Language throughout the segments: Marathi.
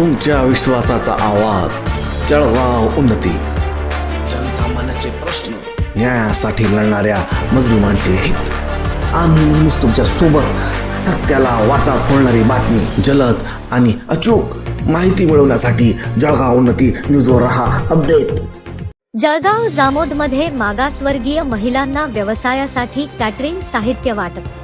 तुमच्या विश्वासाचा आवाज. जळगाव उन्नती. जनसामान्याचे प्रश्न न्यायासाठी लढणाऱ्या मजलुमांचे हित. आम्ही नेहमीच तुमच्यासोबत सत्याला वाचा फोडणारी बातमी जलद आणि अचूक माहिती मिळवण्यासाठी जळगाव उन्नती न्यूजवर रहा अपडेट. जळगाव जामोदमध्ये मागासवर्गीय महिलांना व्यवसायासाठी कॅटरिंग साहित्य वाटप.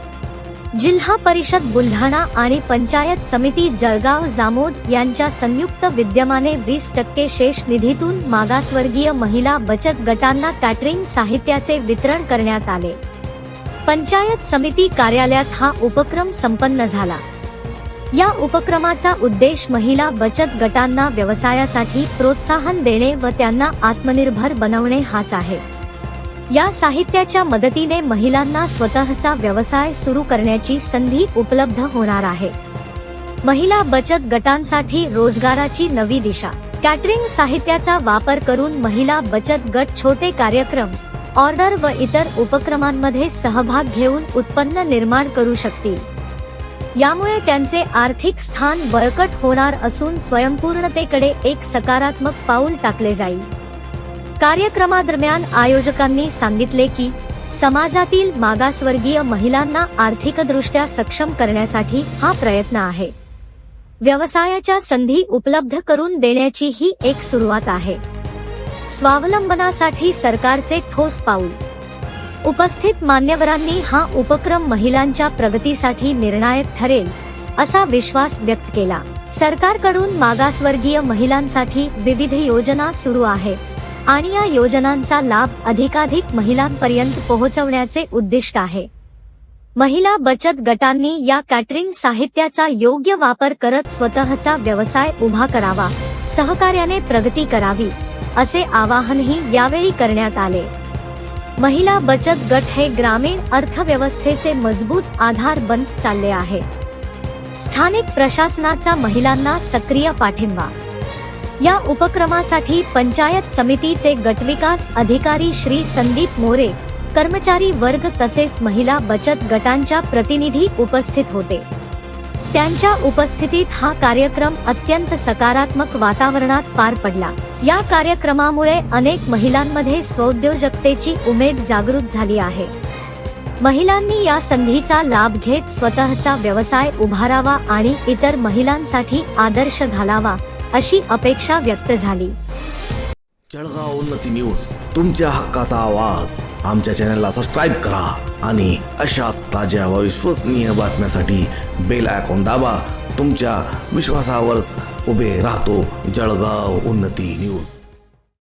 जिल्हा परिषद बुलढाणा आणि पंचायत समिती जळगाव जामोद यांच्या संयुक्त विद्यमाने वीस टक्के शेष निधीतून मागासवर्गीय महिला बचत गटांना कॅटरिंग साहित्याचे वितरण करण्यात आले. पंचायत समिती कार्यालयात हा उपक्रम संपन्न झाला. या उपक्रमाचा उद्देश महिला बचत गटांना व्यवसायासाठी प्रोत्साहन देणे व त्यांना आत्मनिर्भर बनवणे हाच आहे. या साहित्याच्या मदतीने महिलांना स्वतःचा व्यवसाय सुरू करण्याची संधी उपलब्ध होणार आहे. महिला बचत गटांसाठी रोजगाराची नवी दिशा. कॅटरिंग साहित्याचा वापर करून महिला बचत गट छोटे कार्यक्रम ऑर्डर व इतर उपक्रमांमध्ये सहभाग घेऊन उत्पन्न निर्माण करू शकतील. यामुळे त्यांचे आर्थिक स्थान बळकट होणार असून स्वयंपूर्णतेकडे एक सकारात्मक पाऊल टाकले जाईल. कार्यक्रमादरम्यान आयोजकांनी सांगितले की समाजातील मागासवर्गीय महिलांना आर्थिकदृष्ट्या सक्षम करण्यासाठी हा प्रयत्न आहे. व्यवसायाच्या संधी उपलब्ध करून देण्याची ही एक सुरुवात आहे. स्वावलंबनासाठी सरकारचे ठोस पाऊल. उपस्थित मान्यवरांनी हा उपक्रम महिलांच्या प्रगतीसाठी निर्णायक ठरेल असा विश्वास व्यक्त केला. सरकारकडून मागासवर्गीय महिलांसाठी विविध योजना सुरू आहेत. आणि या योजनांचा लाभ अधिकाधिक महिलांपर्यंत पोहोचवण्याचे उद्दिष्ट आहे. महिला बचत गटांनी या कॅटरिंग साहित्याचा योग्य वापर करत स्वतःचा व्यवसाय उभा करावा सहकार्याने प्रगती करावी असे आवाहनही यावेळी करण्यात आले. महिला बचत गट हे ग्रामीण अर्थव्यवस्थेचे मजबूत आधार बनत चालले आहे. स्थानिक प्रशासनाचा महिलांना सक्रिय पाठिंबा या उपक्रमासाठी पंचायत समितीचे गटविकास अधिकारी श्री संदीप मोरे कर्मचारी वर्ग तसेच महिला बचत गटांच्या प्रतिनिधी उपस्थित होते. त्यांच्या उपस्थितीत हा कार्यक्रम अत्यंत सकारात्मक वातावरणात पार पडला. या कार्यक्रमामुळे अनेक महिलांमध्ये स्वउद्योजकतेची उमेद जागृत झाली आहे. महिलांनी या संधीचा लाभ घेत स्वतःचा व्यवसाय उभारावा आणि इतर महिलांसाठी आदर्श घालावा अशी अपेक्षा व्यक्त झाली. जळगाव उन्नती न्यूज तुमच्या हक्काचा आवाज. आमच्या चॅनलला सबस्क्राईब करा आणि अशाच ताज्या व विश्वसनीय बातम्यासाठी बेल आयकॉन दाबा. तुमच्या विश्वासावरच उभे राहतो जळगाव उन्नती न्यूज.